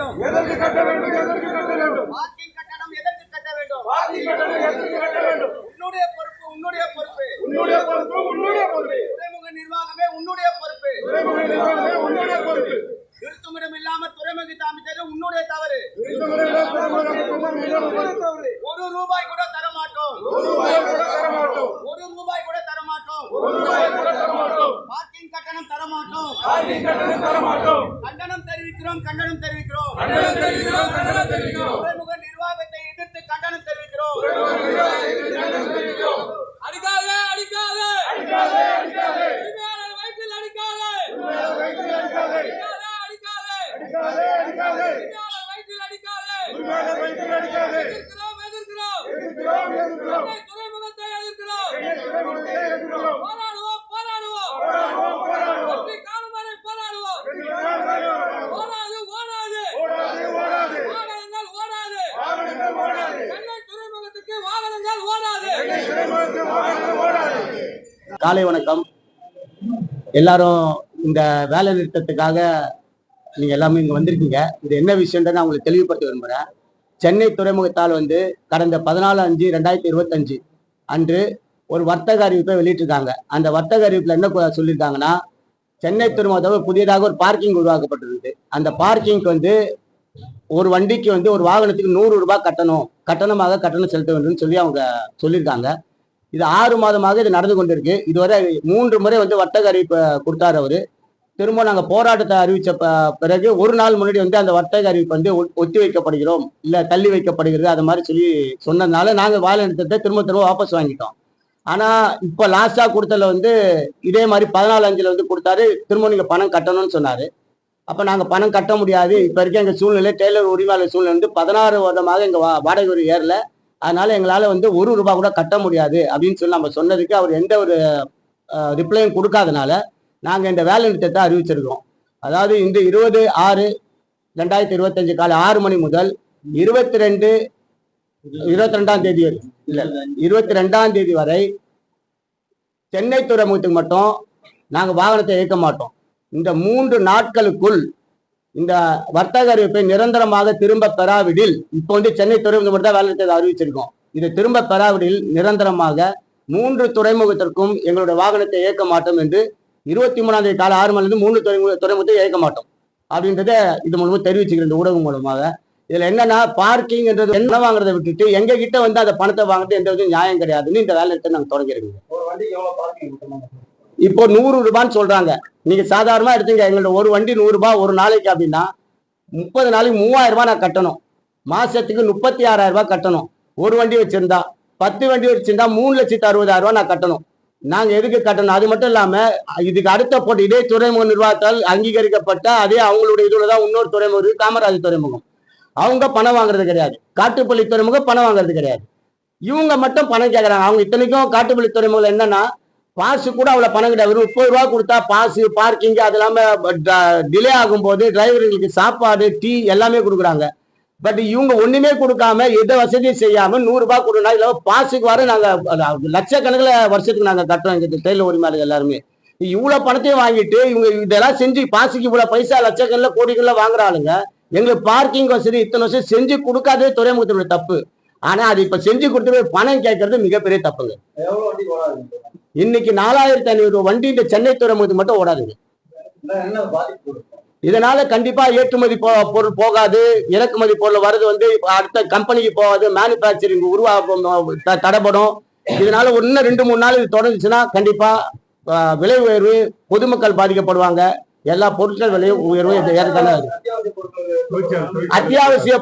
வேண்டும். எதற்கு கட்ட வேண்டும்? எதற்கு கட்ட வேண்டும்? பார்க்கிங் கட்டணம் எதற்கு கட்ட வேண்டும்? பாதி கட்டணம் எதற்கு கட்ட வேண்டும்? உன்னுடைய பொறுப்பு உன்னுடைய பொறுப்பு. உன்னுடைய பொறுப்பு உன்னுடைய பொறுப்பு. துறைமுக நிர்வாகமே உன்னுடைய பொறுப்பு. துறைமுக நிர்வாகமே உன்னுடைய பொறுப்பு. நிறுத்துமிடம் இல்லாம துறைமுக அமைச்சது உன்னுடைய தவறு. ஒரு ரூபாய் கூட தர மாட்டோம் ஒரு ரூபாய் கூட தர மாட்டோம் ஒரு ரூபாய் கூட தர மாட்டோம் ஒரு ரூபாய் கூட தர மாட்டோம் பார்க்கிங் கட்டணம் தர மாட்டோம் பாதி கட்டணம் தர மாட்டோம் தெரிவிக்கிறோம் கண்டனம் தெரிவிக்கிறோம். கண்டனம் தெரிவிக்கிறோம் கண்டனம் தெரிவிக்கிறோம். காலை வணக்கம். எல்லாரும் இந்த வேலை நிறுத்தத்துக்காக நீங்க எல்லாமே இங்க வந்திருக்கீங்க. இது என்ன விஷயம்ன்ற நான் உங்களுக்கு தெளிவுபடுத்த விரும்புகிறேன் சென்னை துறைமுகத்தால் வந்து கடந்த பதினாலு அஞ்சு ரெண்டாயிரத்தி இருபத்தஞ்சு அன்று ஒரு வர்த்தக அறிவிப்பை வெளியிட்டிருக்காங்க. அந்த வர்த்தக அறிவிப்பில் என்ன சொல்லியிருக்காங்கன்னா சென்னை துறைமுகத்தில் புதியதாக ஒரு பார்க்கிங் உருவாக்கப்பட்டிருந்தது அந்த பார்க்கிங்க்கு வந்து ஒரு வண்டிக்கு வந்து ஒரு வாகனத்துக்கு நூறு ரூபாய் கட்டணம். கட்டணமாக கட்டணம் செலுத்த வேண்டும் சொல்லி அவங்க சொல்லியிருக்காங்க. இது ஆறு மாதமாக இது நடந்து கொண்டிருக்கு. இதுவரை மூன்று முறை வந்து வர்த்தக அறிவிப்பை கொடுத்தாரு அவரு. திரும்ப நாங்கள் போராட்டத்தை அறிவித்த பிறகு ஒரு நாள் முன்னாடி வந்து அந்த வர்த்தக அறிவிப்பு வந்து ஒ- ஒத்தி வைக்கப்படுகிறோம். இல்லை தள்ளி வைக்கப்படுகிறது அது மாதிரி சொல்லி சொன்னதுனால நாங்கள் வேலை நிறுத்தத்தை திரும்ப திரும்ப வாபஸ் வாங்கிட்டோம். ஆனால் இப்போ லாஸ்ட்டாக கொடுத்ததுல வந்து இதே மாதிரி பதினாலு அஞ்சில் வந்து கொடுத்தாரு. திரும்ப நீங்கள் பணம் கட்டணும்னு சொன்னார். அப்போ நாங்கள் பணம் கட்ட முடியாது. இப்போ இருக்க எங்கள் சூழ்நிலை டெய்லர் உரிமையாளர் சூழ்நிலை வந்து பதினாறு வருடமாக எங்கள் வா- வாடகை ஒரு ஏறல. அதனால எங்களால வந்து ஒரு ரூபாய் கூட கட்ட முடியாது அப்படின்னு சொல்லி நம்ம சொன்னதுக்கு அவர் எந்த ஒரு ரிப்ளையும் கொடுக்காதனால நாங்க இந்த வேலை நிறுத்தத்தை அறிவிச்சிருக்கோம் அதாவது இந்த இருபது ஆறு ரெண்டாயிரத்தி இருபத்தஞ்சு காலை ஆறு மணி முதல் இருபத்தி ரெண்டு இருபத்தி ரெண்டாம் தேதி வரை- இருபத்தி ரெண்டாம் தேதி வரை சென்னை துறைமுகத்துக்கு மட்டும் நாங்கள் வாகனத்தை இயக்க மாட்டோம். இந்த மூன்று நாட்களுக்குள் இந்த வர்த்தக அறிவிப்பை நிரந்தரமாக திரும்ப பெறாவிடில் இப்போ வந்து சென்னை துறைமுகம் தான் வேலை நிறுத்தத்தை அறிவிச்சிருக்கோம். இதை திரும்ப பெறாவிடில் நிரந்தரமாக மூன்று துறைமுகத்திற்கும் எங்களுடைய வாகனத்தை இயக்க மாட்டோம் என்று இருபத்தி மூணாம் தேதி காலை ஆறு மணிலிருந்து மூன்று துறைமுக துறைமுகத்தை இயக்க மாட்டோம். அப்படின்றத இது மூலமாக தெரிவிச்சுக்கிறேன் இந்த ஊடகம் மூலமாக. இதுல என்னன்னா பார்க்கிங்ன்றது என்ன வாங்குறதை விட்டுட்டு எங்க கிட்ட வந்து அந்த பணத்தை வாங்குறது எந்த விதம் நியாயம் கிடையாதுன்னு இந்த வேலை நிறுத்தத்தை நாங்கள் தொடங்கிருக்கோம் இப்போ நூறு ரூபான்னு சொல்றாங்க. நீங்க சாதாரணமா எடுத்துங்க எங்களோட ஒரு வண்டி நூறு ரூபாய் ஒரு நாளைக்கு அப்படின்னா முப்பது நாளைக்கு மூவாயிரம் ரூபாய் நான் கட்டணும். மாசத்துக்கு முப்பத்தி ஆறாயிரம் ரூபாய் கட்டணும். ஒரு வண்டி வச்சிருந்தா பத்து வண்டி வச்சிருந்தா மூணு லட்சத்தி அறுபதாயிரம் ரூபாய் நான் கட்டணும். நாங்க எதுக்கு கட்டணும்? அது மட்டும் இல்லாம இதுக்கு அடுத்த போட்டு இதே துறைமுக நிர்வாகத்தால் அங்கீகரிக்கப்பட்ட அதே அவங்களுடைய இதுல தான் இன்னொரு துறைமுகம் இருக்கு காமராஜ் துறைமுகம். அவங்க பணம் வாங்குறது கிடையாது. காட்டுப்பள்ளி துறைமுகம் பணம் வாங்குறது கிடையாது. இவங்க மட்டும் பணம் கேட்கறாங்க அவங்க இத்தனைக்கும் காட்டுப்பள்ளி துறைமுகம் என்னன்னா பாஸ் கூட அவ்வளவு பணம் கிடையாது வெறும் முப்பது ரூபா கொடுத்தா பாஸ் பார்க்கிங் அது இல்லாம டிலே uh, ஆகும்போது டிரைவர்களுக்கு சாப்பாடு டீ எல்லாமே கொடுக்குறாங்க. பட் இவங்க ஒண்ணுமே கொடுக்காம எந்த வசதியும் செய்யாம நூறு ரூபாய் கொடுனா இல்ல பாஸுக்கு வர நாங்க லட்சக்கணக்கில் வருஷத்துக்கு நாங்க கட்டுறோம் எங்க டெய்லர் உரிமையாளர் எல்லாருமே. இவ்வளவு பணத்தையும் வாங்கிட்டு இவங்க இதெல்லாம் செஞ்சு பாஸுக்கு இவ்வளவு பைசா லட்சக்கணக்கில் கோடிகள்ல வாங்குற ஆளுங்க எங்களுக்கு பார்க்கிங் வசதி இத்தனை வருஷம் செஞ்சு கொடுக்காதே துறைமுகத்தினுடைய தப்பு. ஆனா அது இப்ப செஞ்சு கொடுத்து போய் பணம் கேட்கறது மிகப்பெரிய தப்புங்க. இன்னைக்கு நாலாயிரத்தி ஐநூறு வண்டி இந்த சென்னை துறைமுகத்துக்கு மட்டும் ஓடாதுங்க. இதனால கண்டிப்பா ஏற்றுமதி போ- பொருள் போகாது இறக்குமதி பொருள் வருது வந்து அடுத்த கம்பெனிக்கு போகாது மேனுபேக்சரிங் உருவா தடைப்படும் இதனால இன்னும் ரெண்டு மூணு நாள் இது தொடர்ந்துச்சுன்னா கண்டிப்பா விலை உயர்வு பொதுமக்கள் பாதிக்கப்படுவாங்க. எல்லா பொருட்கள் விலையும் உயர்வு. ஏற்கனவே அத்தியாவசிய